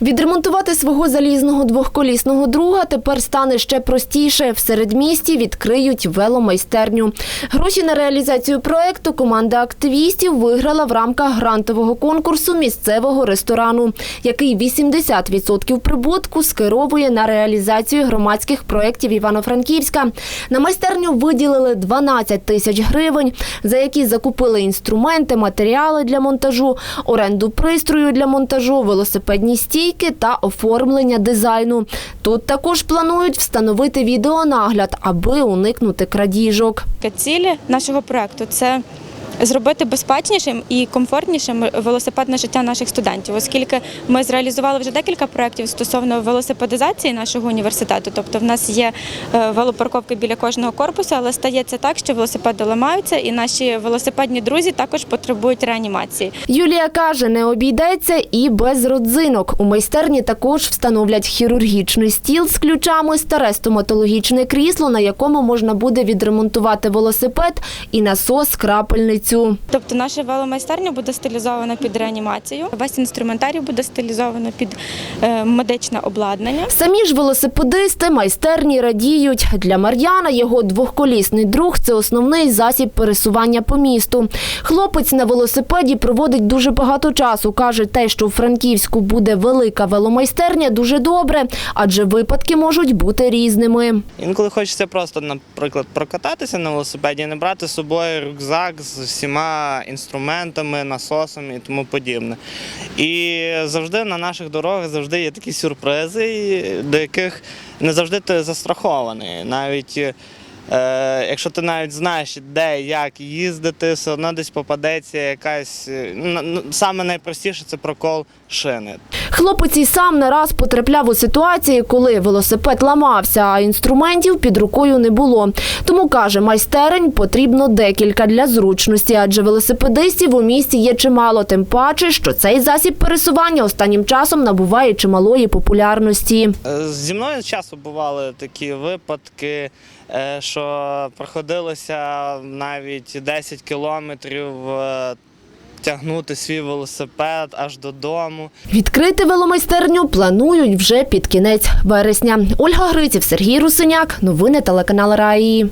Відремонтувати свого залізного двохколісного друга тепер стане ще простіше. В середмісті відкриють веломайстерню. Гроші на реалізацію проекту команда активістів виграла в рамках грантового конкурсу місцевого ресторану, який 80% прибутку скеровує на реалізацію громадських проєктів Івано-Франківська. На майстерню виділили 12 тисяч гривень, за які закупили інструменти, матеріали для монтажу, оренду пристрою для монтажу, велосипедні стійки та оформлення дизайну. Тут також планують встановити відеонагляд, аби уникнути крадіжок. Цілі нашого проекту це зробити безпечнішим і комфортнішим велосипедне життя наших студентів, оскільки ми зреалізували вже декілька проєктів стосовно велосипедизації нашого університету. Тобто, в нас є е, велопарковки біля кожного корпусу, але стається так, що велосипеди ламаються, і наші велосипедні друзі також потребують реанімації. Юлія каже, не обійдеться і без родзинок. У майстерні також встановлять хірургічний стіл з ключами, старе стоматологічне крісло, на якому можна буде відремонтувати велосипед і насос крапельницю. Тобто наша веломайстерня буде стилізована під реанімацію. Весь інструментарій буде стилізовано під е, медичне обладнання. Самі ж велосипедисти майстерні радіють. Для Мар'яна його двохколісний друг це основний засіб пересування по місту. Хлопець на велосипеді проводить дуже багато часу. Каже, те, що у Франківську буде велика веломайстерня, дуже добре, адже випадки можуть бути різними. Інколи хочеться просто, наприклад, прокататися на велосипеді, не брати з собою рюкзак з всіма інструментами, насосами і тому подібне. І завжди на наших дорогах завжди є такі сюрпризи, до яких не завжди ти застрахований. Навіть е, якщо ти навіть знаєш, де як їздити, все одно десь попадеться якась. е, Саме найпростіше це прокол шини. Хлопець і сам не раз потрапляв у ситуації, коли велосипед ламався, а інструментів під рукою не було. Тому каже, майстерень потрібно декілька для зручності, адже велосипедистів у місті є чимало, тим паче, що цей засіб пересування останнім часом набуває чималої популярності. Е, Зі мною часто бували такі випадки, е, що приходилося навіть 10 кілометрів е, тягнути свій велосипед аж додому. Відкрити веломайстерню планують вже під кінець вересня. Ольга Гриців, Сергій Русиняк. Новини телеканал Раї.